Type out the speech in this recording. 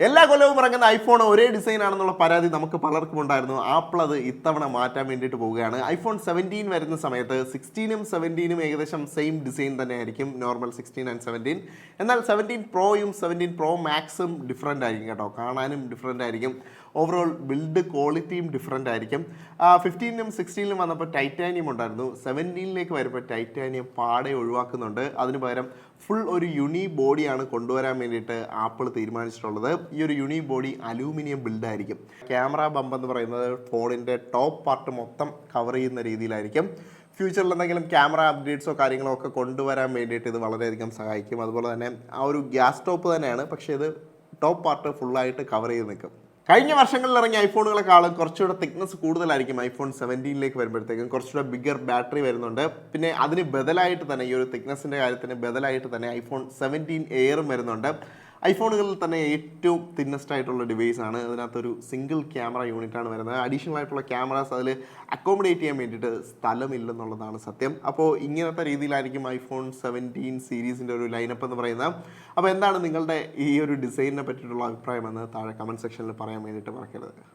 എല്ലാ കൊല്ലവും ഇറങ്ങുന്ന ഐഫോൺ ഒരേ ഡിസൈൻ ആണെന്നുള്ള പരാതി നമുക്ക് പലർക്കും ഉണ്ടായിരുന്നു. ആപ്പിൾ അത് ഇത്തവണ മാറ്റാൻ വേണ്ടിയിട്ട് പോവുകയാണ്. ഐഫോൺ സെവന്റീൻ വരുന്ന സമയത്ത് സിക്സ്റ്റീനും സെവന്റീനും ഏകദേശം സെയിം ഡിസൈൻ തന്നെ ആയിരിക്കും നോർമൽ സിക്സ്റ്റീൻ ആൻഡ് സെവന്റീൻ എന്നാൽ സെവന്റീൻ പ്രോയും സെവന്റീൻ പ്രോ മാക്സും ഡിഫറെന്റ് ആയിരിക്കും കേട്ടോ. കാണാനും ഡിഫറെന്റ് ആയിരിക്കും. ഓവറോൾ ബിൽഡ് ക്വാളിറ്റിയും ഡിഫറെന്റ് ആയിരിക്കും. ഫിഫ്റ്റീനും സിക്സ്റ്റീനിലും വന്നപ്പോൾ ടൈറ്റാനിയം ഉണ്ടായിരുന്നു. സെവന്റീനിലേക്ക് വരുമ്പോൾ ടൈറ്റാനിയം പാടെ ഒഴിവാക്കുന്നുണ്ട്. അതിന് പകരം ഫുൾ ഒരു യുണി ബോഡിയാണ് കൊണ്ടുവരാൻ വേണ്ടിയിട്ട് ആപ്പിൾ തീരുമാനിച്ചിട്ടുള്ളത്. ഈ ഒരു യൂണി ബോഡി അലൂമിനിയം ബിൽഡായിരിക്കും ക്യാമറ ബമ്പ് എന്ന് പറയുന്നത് ഫോണിന്റെ ടോപ്പ് പാർട്ട് മൊത്തം കവർ ചെയ്യുന്ന രീതിയിലായിരിക്കും. ഫ്യൂച്ചറിൽ എന്തെങ്കിലും ക്യാമറ അപ്ഡേറ്റ്സോ കാര്യങ്ങളോ ഒക്കെ കൊണ്ടുവരാൻ വേണ്ടിയിട്ട് ഇത് വളരെയധികം സഹായിക്കും. അതുപോലെ തന്നെ ആ ഒരു ഗ്യാസ് ടോപ്പ് തന്നെയാണ് പക്ഷേ ഇത് ടോപ്പ് പാർട്ട് ഫുള്ളായിട്ട് കവർ ചെയ്ത് നിൽക്കും. കഴിഞ്ഞ വർഷങ്ങളിൽ ഇറങ്ങിയ ഐഫോണുകളെക്കാളും കുറച്ചുകൂടെ തിക്നെസ് കൂടുതലായിരിക്കും ഐഫോൺ സെവന്റീനിലേക്ക് വരുമ്പോഴത്തേക്കും. കുറച്ചുകൂടെ ബിഗർ ബാറ്ററി വരുന്നുണ്ട്. പിന്നെ അതിന് ബദലായിട്ട് തന്നെ ഈ ഒരു തിക്നെസ്സിന്റെ കാര്യത്തിന് ബദലായിട്ട് തന്നെ ഐഫോൺ സെവന്റീൻ എയറും വരുന്നുണ്ട്. ഐഫോണുകളിൽ തന്നെ ഏറ്റവും തിന്നസ്റ്റ് ആയിട്ടുള്ള ഡിവൈസ് ആണ്. അതിനകത്തൊരു സിംഗിൾ ക്യാമറ യൂണിറ്റ് ആണ് വരുന്നത്. അഡീഷണൽ ആയിട്ടുള്ള ക്യാമറാസ് അതിൽ അക്കോമഡേറ്റ് ചെയ്യാൻ വേണ്ടിയിട്ട് സ്ഥലമില്ലെന്നുള്ളതാണ് സത്യം. അപ്പോൾ ഇങ്ങനത്തെ രീതിയിലായിരിക്കും ഐഫോൺ സെവന്റീൻ സീരീസിന്റെ ഒരു ലൈനപ്പ് എന്ന് പറയുന്നത്. അപ്പോൾ എന്താണ് നിങ്ങളുടെ ഈ ഒരു ഡിസൈനിനെ പറ്റിയിട്ടുള്ള അഭിപ്രായം എന്ന് താഴെ കമന്റ് സെക്ഷനിൽ പറയാൻ വേണ്ടിയിട്ട് മറക്കരുത്.